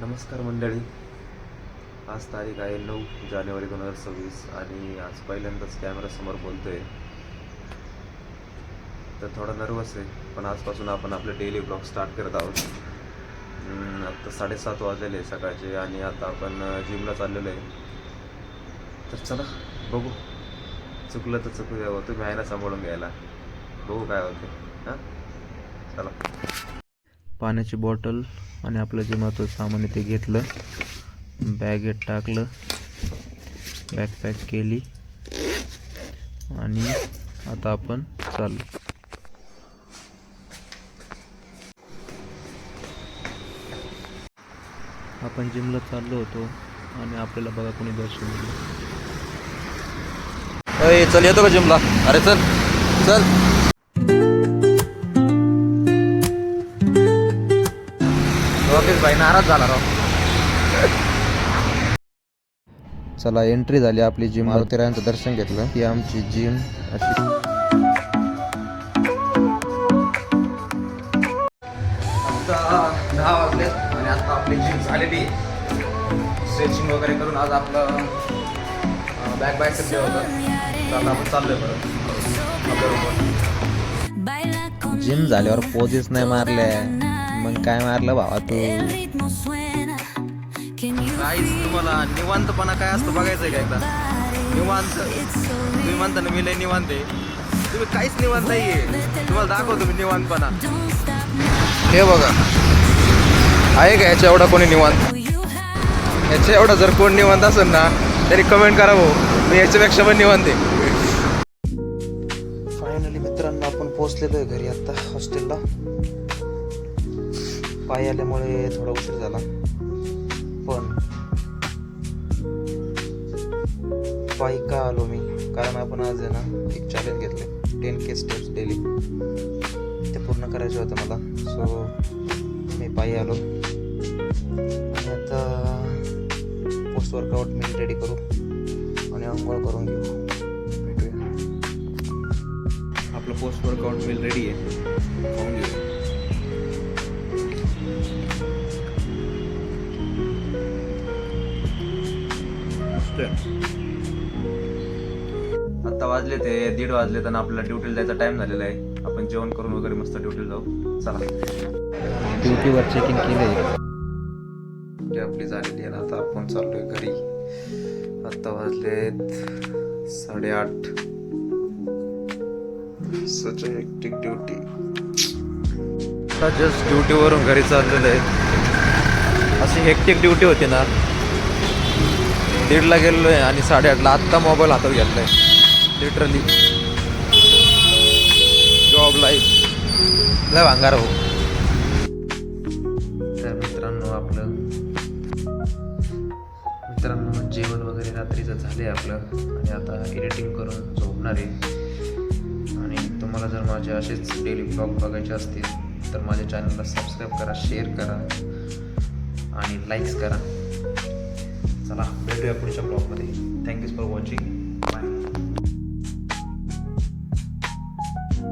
नमस्कार मंडळी. आज तारीख आहे नऊ जानेवारी दोन हजार सव्वीस आणि आज पहिल्यांदाच कॅमेरासमोर बोलतोय. तर थोडा नर्वस आहे पण आजपासून आपण आपले डेली ब्लॉग स्टार्ट करत आहोत. आता आत्ता साडेसात वाजलेले आहे सकाळचे आणि आता आपण जिमला चाललेलो आहे. तर चला बघू. चुकलं तर चुकू द्यावं तुम्ही आहे ना सांभाळून घ्यायला. बघू काय होते हां? चला. पाण्याची बॉटल आणि आपलं जे महत्त्वाचं सामान आहे ते घेतलं. बॅगेत टाकलं. बॅकपॅक केली. आणि आता आपण चाललो. आपण जिमला चाललो होतो आणि आपल्याला बघा कोणी दर्शन दिलं. चल येतो का जिमला अरे चल. चल. लोकेश भाई नाराज झाला राव. चला एंट्री झाली आपली जिम मारुतीरायांचं दर्शन घेतलं. ही आमची जिम अशी. दहा वाजले आणि आता आपली जिम झालेली स्ट्रेचिंग वगैरे करून आज आपलं बॅक बॅक डे होतं तर आता आपण चाललोय परत. जिम झाल्यावर पोजेस नाही मारले. मग काय मारलं भावा तू? काहीच तुम्हाला निवांतपणा काय असतं बघायचं आहे का एकदा? निवांत. तुम्ही म्हणता ना मी लय निवांत आहे. तुम्ही काहीच निवांत नाहीये. तुम्हाला दाखवतो मी निवांतपणा. हे बघा. आहे का याच्या एवढा कोणी निवांत? याच्या एवढा जर कोण निवांत असेल ना तरी कमेंट करा भाऊ. मी याच्यापेक्षा पण निवांत आहे. फायनली मित्रांनो आपण पोहोचलेलो आहे घरी आता हॉस्टेलला पाय आल्यामुळे थोडा उशीर झाला. पण पायी का आलो मी? कारण आपण आज आहे ना एक चॅलेंज घेतले. टेन के स्टेप्स डेली ते पूर्ण करायचे होतं मला. सो मी पायी आलो. आणि आता पोस्ट वर्कआउट मी रेडी करू. आणि अंघोळ करून घेऊ. भेटूया. आपलं पोस्ट वर्कआउट मिल रेडी आहे. खाऊन घेऊ आता वाजले ते दीड वाजले तर आपल्याला ड्युटीला जायचा टाइम झालेला आहे. आपण जेवण करून वगैरे मस्त ड्युटीला जाऊ. चला. ड्युटीवर चेकिंग केलंय ड्युटी आपली झालेली आहे ना आता आपण चाललोय घरी. आता वाजलेत साडेआठ. सच हेक्टिक ड्युटी आता जस्ट ड्युटीवरून घरी चाललेलं आहे. अशी हेक्टिक ड्युटी होती ना. दीडला गेलेलो आहे आणि साडेआठला आत्ता मोबाईल हातात घेतला आहे लिटरली जॉब लाईफ लय भांगार हो. तर मित्रांनो आपलं मित्रांनो जेवण वगैरे रात्रीचं झालं आहे आपलं. आणि आता एडिटिंग करून झोपणार आहे. आणि तुम्हाला जर माझे असेच डेली ब्लॉग बघायचे असतील तर माझ्या चॅनलला सबस्क्राईब करा शेअर करा. आणि लाईक्स करा. चला. भेटूया पुढच्या ब्लॉगमध्ये. Thank you for watching bye